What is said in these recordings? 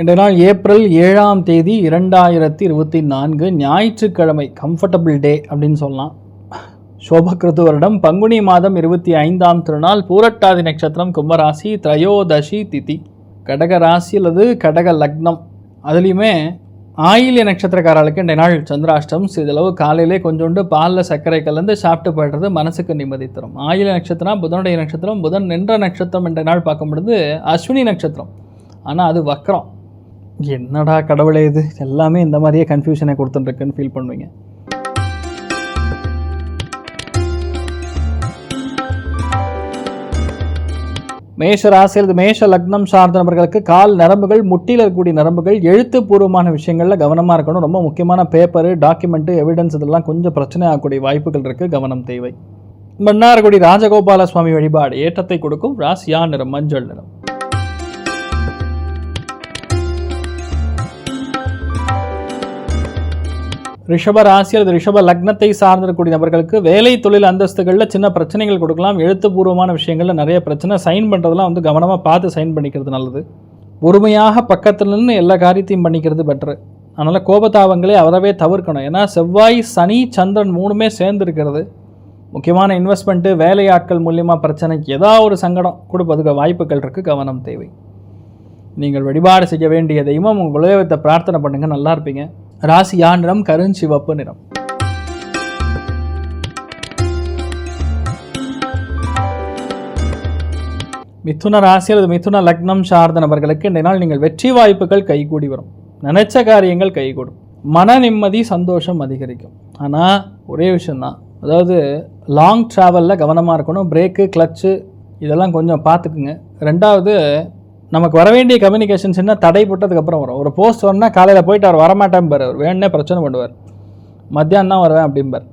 இன்றைய நாள் ஏப்ரல் ஏழாம் தேதி இரண்டாயிரத்தி இருபத்தி நான்கு ஞாயிற்றுக்கிழமை கம்ஃபர்டபுள் டே அப்படின்னு சொல்லலாம். சோபகிருத்து வருடம் பங்குனி மாதம் இருபத்தி ஐந்தாம் திருநாள் பூரட்டாதி நட்சத்திரம் கும்பராசி திரையோதசி திதி. கடக ராசி அல்லது கடக லக்னம். அதுலேயுமே ஆயிலிய நட்சத்திரக்காரர்களுக்கு இன்றைய நாள் சந்திராஷ்டம். சிறிதளவு காலையிலே கொஞ்சோண்டு பாலில் சர்க்கரை கலந்து சாப்பிட்டு போய்டுறது மனசுக்கு நிம்மதி தரும். ஆயில நட்சத்திரம் புதனுடைய நட்சத்திரம் புதன் நின்ற நட்சத்திரம் இன்றைய நாள் பார்க்கும் பொழுது அஸ்வினி நட்சத்திரம். ஆனால் அது வக்ரம். என்னடா கடவுளே இது? எல்லாமே இந்த மாதிரியே கன்ஃபியூஷனை கொடுத்துட்டுருக்குன்னு ஃபீல் பண்ணுவீங்க. மேஷ ராசி இது மேஷ லக்னம் சார்ந்த நபர்களுக்கு கால் நரம்புகள் முட்டியில் இருக்கக்கூடிய நரம்புகள் எழுத்துப்பூர்வமான விஷயங்களில் கவனமாக இருக்கணும். ரொம்ப முக்கியமான பேப்பரு டாக்குமெண்ட்டு எவிடன்ஸ் இதெல்லாம் கொஞ்சம் பிரச்சனை ஆகக்கூடிய வாய்ப்புகள் இருக்குது கவனம் தேவை. மன்னார்குடி ராஜகோபால சுவாமி வழிபாடு ஏற்றத்தை கொடுக்கும். ராசியா நிறம் மஞ்சள் நிறம். ரிஷப ராசி அல்லது ரிஷப லக்னத்தை சார்ந்திருக்கக்கூடிய நபர்களுக்கு வேலை தொழில் அந்தஸ்துகளில் சின்ன பிரச்சனைகள் கொடுக்கலாம். எழுத்துப்பூர்வமான விஷயங்களில் நிறைய பிரச்சனை. சைன் பண்ணுறதுலாம் வந்து கவனமாக பார்த்து சைன் பண்ணிக்கிறது நல்லது. பொறுமையாக பக்கத்தில் நின்று எல்லா காரியத்தையும் பண்ணிக்கிறது பெட்ரு அதனால் கோபத்தாவங்களே அவரவே தவிர்க்கணும். ஏன்னா செவ்வாய் சனி சந்திரன் மூணுமே சேர்ந்துருக்கிறது. முக்கியமான இன்வெஸ்ட்மெண்ட்டு வேலையாட்கள் மூலியமாக பிரச்சனைக்கு ஏதாவது ஒரு சங்கடம் கொடுப்பதுக்கு வாய்ப்புகள் இருக்குது கவனம் தேவை. நீங்கள் வழிபாடு செய்ய வேண்டிய தெய்வம் உங்கள் குலதெய்வத்தை பிரார்த்தனை பண்ணுங்கள் நல்லா இருப்பீங்க. ராசியா நிறம் கருஞ்சிவப்பு நிறம். மிதுன ராசி அல்லது மிதுன லக்னம் சார்ந்த நபர்களுக்கு இந்த நாள் நீங்கள் வெற்றி வாய்ப்புகள் கைகூடி வரும். நினைச்ச காரியங்கள் கைகூடும். மன நிம்மதி சந்தோஷம் அதிகரிக்கும். ஆனால் ஒரே விஷயந்தான் அதாவது லாங் ட்ராவலில் கவனமாக இருக்கணும். பிரேக்கு கிளச்சு இதெல்லாம் கொஞ்சம் பார்த்துக்குங்க. ரெண்டாவது நமக்கு வர வேண்டிய கம்யூனிகேஷன்ஸ் என்ன தடைப்பட்டதுக்கப்புறம் வரும். ஒரு போஸ்ட் வரணும்னா காலையில் போயிட்டு அவர் வரமாட்டேன் பாரு. அவர் வேணுன்னே பிரச்சனை பண்ணுவார். மத்தியானம் தான் வருவேன் அப்படிம்பார்.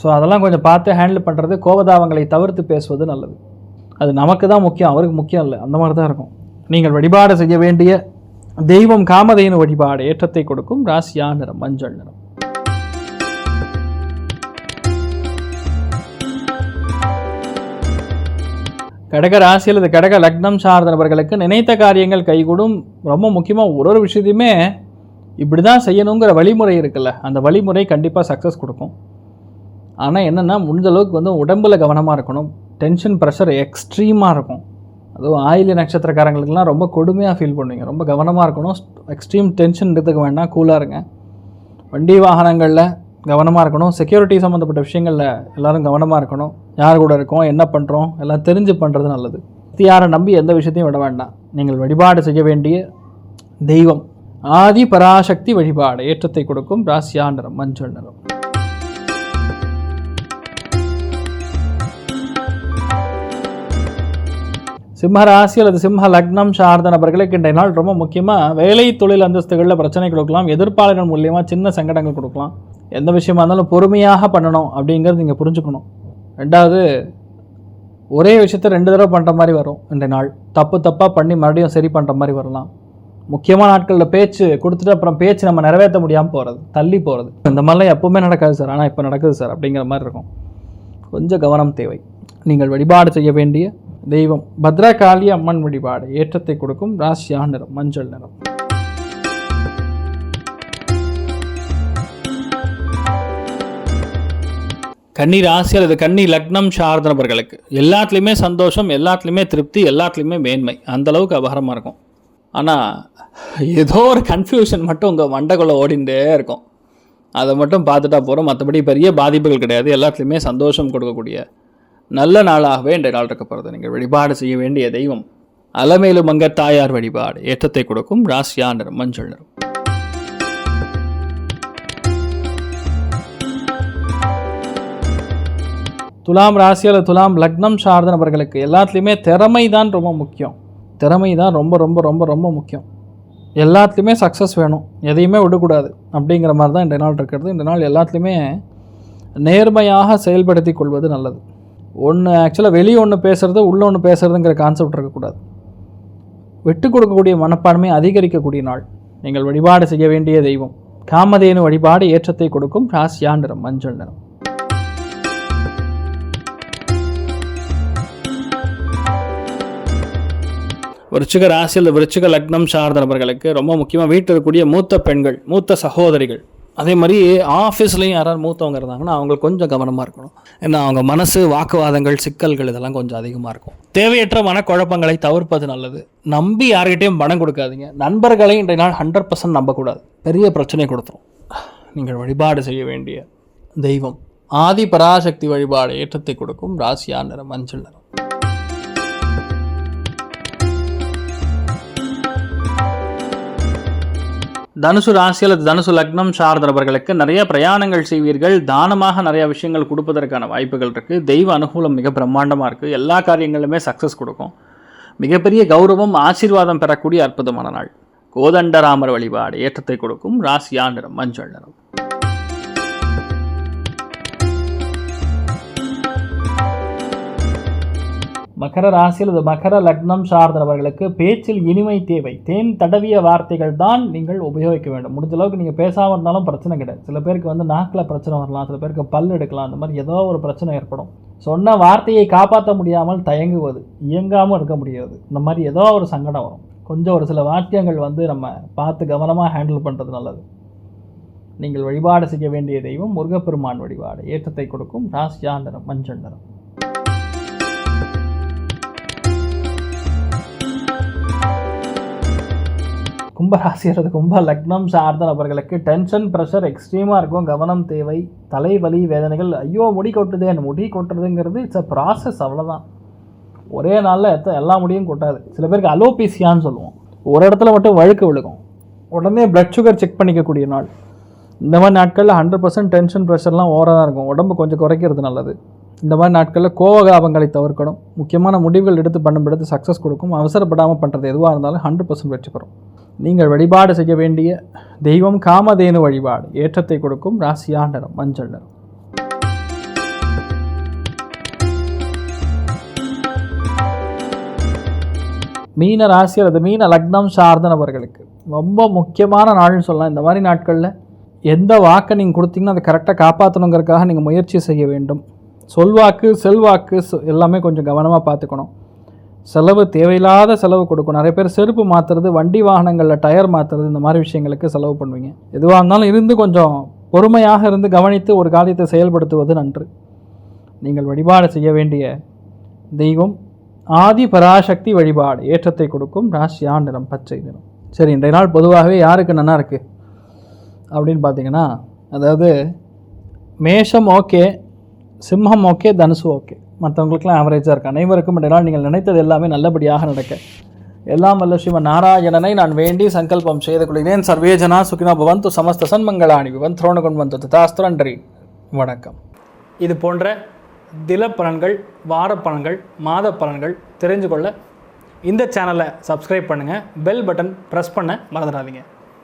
ஸோ அதெல்லாம் கொஞ்சம் பார்த்து ஹேண்டில் பண்ணுறது கோபதாவங்களை தவிர்த்து பேசுவது நல்லது. அது நமக்கு தான் முக்கியம். அவருக்கு முக்கியம் இல்லை. அந்த மாதிரி தான் இருக்கும். நீங்கள் வழிபாடு செய்ய வேண்டிய தெய்வம் காமதையின் வழிபாடு ஏற்றத்தை கொடுக்கும். ராசியா நிறம் மஞ்சள் நிறம். கடக ராசி அல்லது கடக லக்னம் சார்ந்த நபர்களுக்கு நினைத்த காரியங்கள் கைகூடும். ரொம்ப முக்கியமாக ஒரு ஒரு விஷயத்தையுமே இப்படி தான் செய்யணுங்கிற வழிமுறை இருக்குல்ல. அந்த வழிமுறை கண்டிப்பாக சக்ஸஸ் கொடுக்கும். ஆனால் என்னென்னா முடிஞ்ச அளவுக்கு வந்து உடம்பில் கவனமாக இருக்கணும். டென்ஷன் ப்ரெஷர் எக்ஸ்ட்ரீமாக இருக்கும். அதுவும் ஆயிலிய நட்சத்திரக்காரங்களுக்குலாம் ரொம்ப கொடுமையாக ஃபீல் பண்ணுவீங்க. ரொம்ப கவனமாக இருக்கணும். எக்ஸ்ட்ரீம் டென்ஷன் எடுத்துக்க வேண்டாம். கூலாக இருங்க. வண்டி வாகனங்களில் கவனமாக இருக்கணும். செக்யூரிட்டி சம்மந்தப்பட்ட விஷயங்களில் எல்லாரும் கவனமாக இருக்கணும். யார் கூட இருக்கோம் என்ன பண்ணுறோம் எல்லாம் தெரிஞ்சு பண்ணுறது நல்லது. யாரை நம்பி எந்த விஷயத்தையும் விட வேண்டாம். நீங்கள் வழிபாடு செய்ய வேண்டிய தெய்வம். ஆதி பராசக்தி வழிபாடு ஏற்றத்தை கொடுக்கும் ராசியா நிறம் மஞ்சள் நிறம். சிம்ம ராசி அல்லது சிம்ம லக்னம் சார்ந்த நபர்களுக்கு இன்றைய நாள் ரொம்ப முக்கியமாக வேலை தொழில் அந்தஸ்துகளில் பிரச்சனை கொடுக்கலாம் எதிர்ப்பாளர்கள் மூலியமாக சின்ன சங்கடங்கள் கொடுக்கலாம். எந்த விஷயமா இருந்தாலும் பொறுமையாக பண்ணணும் அப்படிங்கிறது நீங்கள் புரிஞ்சுக்கணும். ரெண்டாவது ஒரே விஷயத்த ரெண்டு தடவை பண்ணுற மாதிரி வரும் இந்த நாள். தப்பு தப்பாக பண்ணி மறுபடியும் சரி பண்ணுற மாதிரி வரலாம். முக்கியமான நாட்களில் பேச்சு கொடுத்துட்டு அப்புறம் பேச்சு நம்ம நிறைவேற்ற முடியாமல் போகிறது தள்ளி போகிறது இந்த மாதிரிலாம் எப்போவுமே நடக்காது சார். ஆனால் இப்போ நடக்குது சார் அப்படிங்கிற மாதிரி இருக்கும். கொஞ்சம் கவனம் தேவை. நீங்கள் வழிபாடு செய்ய வேண்டிய தெய்வம். பத்ரகாளி அம்மன் வழிபாடு ஏற்றத்தை கொடுக்கும். ராசியா நிறம் மஞ்சள் நிறம். கன்னி ராசி அல்லது கன்னி லக்னம் சார்ந்த நபர்களுக்கு. எல்லாத்துலேயுமே சந்தோஷம் எல்லாத்துலேயுமே திருப்தி எல்லாத்துலேயுமே மேன்மை. அந்த அளவுக்கு அபகரமாக இருக்கும். ஆனால் ஏதோ ஒரு கன்ஃபியூஷன் மட்டும் உங்கள் மண்டைக்குள்ளே ஓடிண்டே இருக்கும். அதை மட்டும் பார்த்துட்டா போகிறோம் மற்றபடி பெரிய பாதிப்புகள் கிடையாது. எல்லாத்துலேயுமே சந்தோஷம் கொடுக்கக்கூடிய நல்ல நாளாகவே இந்த நாள் இருக்க போகிறது நீங்கள் வழிபாடு செய்ய வேண்டிய தெய்வம். அலமேலு மங்க தாயார் வழிபாடு ஏற்றத்தை கொடுக்கும். ராசியா நிறம் மஞ்சள் நிறம். துலாம் ராசி அல்லது துலாம் லக்னம் சார்ந்த நபர்களுக்கு எல்லாத்துலேயுமே திறமை தான் ரொம்ப முக்கியம். திறமை தான் ரொம்ப ரொம்ப ரொம்ப ரொம்ப முக்கியம். எல்லாத்துலேயுமே சக்ஸஸ் வேணும். எதையுமே விடக்கூடாது. அப்படிங்கிற மாதிரி தான் இந்த நாள் இருக்கிறது. இந்த நாள் எல்லாத்துலேயுமே நேர்மையாக செயல்படுத்தி கொள்வது நல்லது. ஒன்று ஆக்சுவலாக வெளியே ஒன்று பேசுகிறது உள்ளே ஒன்று பேசுகிறதுங்கிற கான்செப்ட் இருக்கக்கூடாது. விட்டு கொடுக்கக்கூடிய மனப்பான்மை அதிகரிக்கக்கூடிய நாள். நீங்கள் வழிபாடு செய்ய வேண்டிய தெய்வம். காமதேனு வழிபாடு ஏற்றத்தை கொடுக்கும். ராசியா நிறம் மஞ்சள் நிறம். விருச்சிக ராசி அல்லது விருச்சிக லக்னம் சார்ந்த நபர்களுக்கு ரொம்ப முக்கியமாக வீட்டில் இருக்கக்கூடிய மூத்த பெண்கள் மூத்த சகோதரிகள். அதே மாதிரி ஆஃபீஸ்லேயும் யாராவது மூத்தவங்க இருந்தாங்கன்னா அவங்க கொஞ்சம் கவனமாக இருக்கணும். ஏன்னா அவங்க மனசு வாக்குவாதங்கள் சிக்கல்கள் இதெல்லாம் கொஞ்சம் அதிகமாக இருக்கும். தேவையற்ற மனக்குழப்பங்களை தவிர்ப்பது நல்லது. நம்பி யார்கிட்டையும் பணம் கொடுக்காதீங்க. நண்பர்களை இன்றைய நாள் ஹண்ட்ரட் பர்சன்ட் நம்பக்கூடாது. பெரிய பிரச்சனை கொடுத்துரும். நீங்கள் வழிபாடு செய்ய வேண்டிய தெய்வம். ஆதி பராசக்தி வழிபாடு ஏற்றத்தை கொடுக்கும். ராசியா நிறம் மஞ்சள் நிறம். தனுசு ராசி அல்லது தனுசு லக்னம் சார்ந்தவர்களுக்கு நிறைய பிரயாணங்கள் செய்வீர்கள். தானமாக நிறைய விஷயங்கள் கொடுப்பதற்கான வாய்ப்புகள் இருக்குது தெய்வ அனுகூலம் மிக பிரம்மாண்டமாக இருக்குது எல்லா காரியங்களுமே சக்ஸஸ் கொடுக்கும். மிகப்பெரிய கௌரவம் ஆசீர்வாதம் பெறக்கூடிய அற்புதமான நாள். கோதண்டராமர் வழிபாடு ஏற்றத்தை கொடுக்கும். ராசியா நிறம் மஞ்சள் நிறம். மகர ராசி அல்லது மகர லக்னம் சார்ந்தவர்களுக்கு பேச்சில் இனிமை தேவை. தேன் தடவிய வார்த்தைகள் தான் நீங்கள் உபயோகிக்க வேண்டும். முடிஞ்ச அளவுக்கு நீங்கள் பேசாமல் இருந்தாலும் பிரச்சனை கிடையாது. சில பேருக்கு வந்து நாக்கில் பிரச்சனை வரலாம். சில பேருக்கு பல் எடுக்கலாம். அந்த மாதிரி ஏதோ ஒரு பிரச்சனை ஏற்படும். சொன்ன வார்த்தையை காப்பாற்ற முடியாமல் தயங்குவது இயங்காமல் இருக்க முடியாது. இந்த மாதிரி ஏதோ ஒரு சங்கடம் வரும். கொஞ்சம் ஒரு சில வாக்கியங்கள் வந்து நம்ம பார்த்து கவனமாக ஹேண்டில் பண்ணுறது நல்லது. நீங்கள் வழிபாடு செய்ய வேண்டிய தெய்வம் முருகப்பெருமான் வழிபாடு. ஏற்றத்தை கொடுக்கும் ராசியா நிறம் மஞ்சள் நிறம். கும்பராசி கும்ப லக்னம் சார்ந்த நபர்களுக்கு டென்ஷன் ப்ரெஷர் எக்ஸ்ட்ரீமாக இருக்கும். கவனம் தேவை தலைவலி வேதனைகள் ஐயோ முடி கொட்டுதே முடி கொட்டுறதுங்கிறது இட்ஸ் அ ப்ராசஸ் அவ்வளோதான் ஒரே நாளில் எத்த எல்லா முடியும் கொட்டாது. சில பேருக்கு அலோபீசியான்னு சொல்லுவோம். ஒரு இடத்துல மட்டும் வழுக்கு விழுகும். உடனே பிளட் சுகர் செக் பண்ணிக்கக்கூடிய நாள். இந்த மாதிரி நாட்களில் ஹண்ட்ரட் பர்சன்ட் டென்ஷன் ப்ரெஷர்லாம் ஓவராக தான் இருக்கும். உடம்பு கொஞ்சம் குறைக்கிறது நல்லது. இந்த மாதிரி நாட்களில் கோவகாபங்களை தவிர்க்கணும். முக்கியமான முடிவுகள் எடுத்து பண்ணும் எடுத்து சக்ஸஸ் கொடுக்கும். அவசரப்படாமல் பண்ணுறது எதுவாக இருந்தாலும் ஹண்ட்ரட் பர்சன்ட் வெற்றி பெறும். நீங்கள் வழிபாடு செய்ய வேண்டிய தெய்வம் காமதேனு வழிபாடு. ஏற்றத்தை கொடுக்கும் ராசியா நிறம் மஞ்சள் நிறம். மீன ராசி அல்லது மீன லக்னம் சார்ந்த நபர்களுக்கு ரொம்ப முக்கியமான நாள்னு சொல்லலாம். இந்த மாதிரி நாட்களில் எந்த வாக்கை நீங்கள் கொடுத்தீங்கன்னா அதை கரெக்டாக காப்பாற்றணுங்கிறதுக்காக நீங்கள் முயற்சி செய்ய வேண்டும். சொல்வாக்கு செல்வாக்கு எல்லாமே கொஞ்சம் கவனமாக பார்த்துக்கணும். செலவு தேவையில்லாத செலவு கொடுக்கும். நிறைய பேர் செருப்பு மாற்றுறது வண்டி வாகனங்களில் டயர் மாற்றுறது இந்த மாதிரி விஷயங்களுக்கு செலவு பண்ணுவீங்க. எதுவாக இருந்தாலும் இருந்து கொஞ்சம் பொறுமையாக இருந்து கவனித்து ஒரு காரியத்தை செயல்படுத்துவது நன்று. நீங்கள் வழிபாடு செய்ய வேண்டிய தெய்வம் ஆதி பராசக்தி வழிபாடு ஏற்றத்தை கொடுக்கும் ராசியா நிறம் பச்சை நிறம். சரி இன்றைய நாள் பொதுவாகவே யாருக்கு நல்லா இருக்குது அப்படின்னு பார்த்தீங்கன்னா அதாவது மேஷம் ஓகே சிம்மம் ஓகே தனுசு ஓகே. மற்றவங்களுக்குலாம் ஆவரேஜாக இருக்கு. அனைவருக்கும் இன்றைய நீங்கள் நினைத்தது எல்லாமே நல்லபடியாக நடக்க. எல்லாம் வல்ல ஸ்ரீமன் நாராயணனை நான் வேண்டி சங்கல்பம் செய்து கொள்கிறேன். சர்வேஜனா சுகினா பவந்து சமஸ்த சன்மங்களாணி பவன் துரோணகுண் வந்து ததாஸ்து வணக்கம். இது போன்ற தில பலன்கள் வார பலன்கள் மாத பலன்கள் தெரிஞ்சு கொள்ள இந்த சேனலை சப்ஸ்கிரைப் பண்ணுங்கள் பெல் பட்டன் ப்ரெஸ் பண்ண மறந்துடாதீங்க.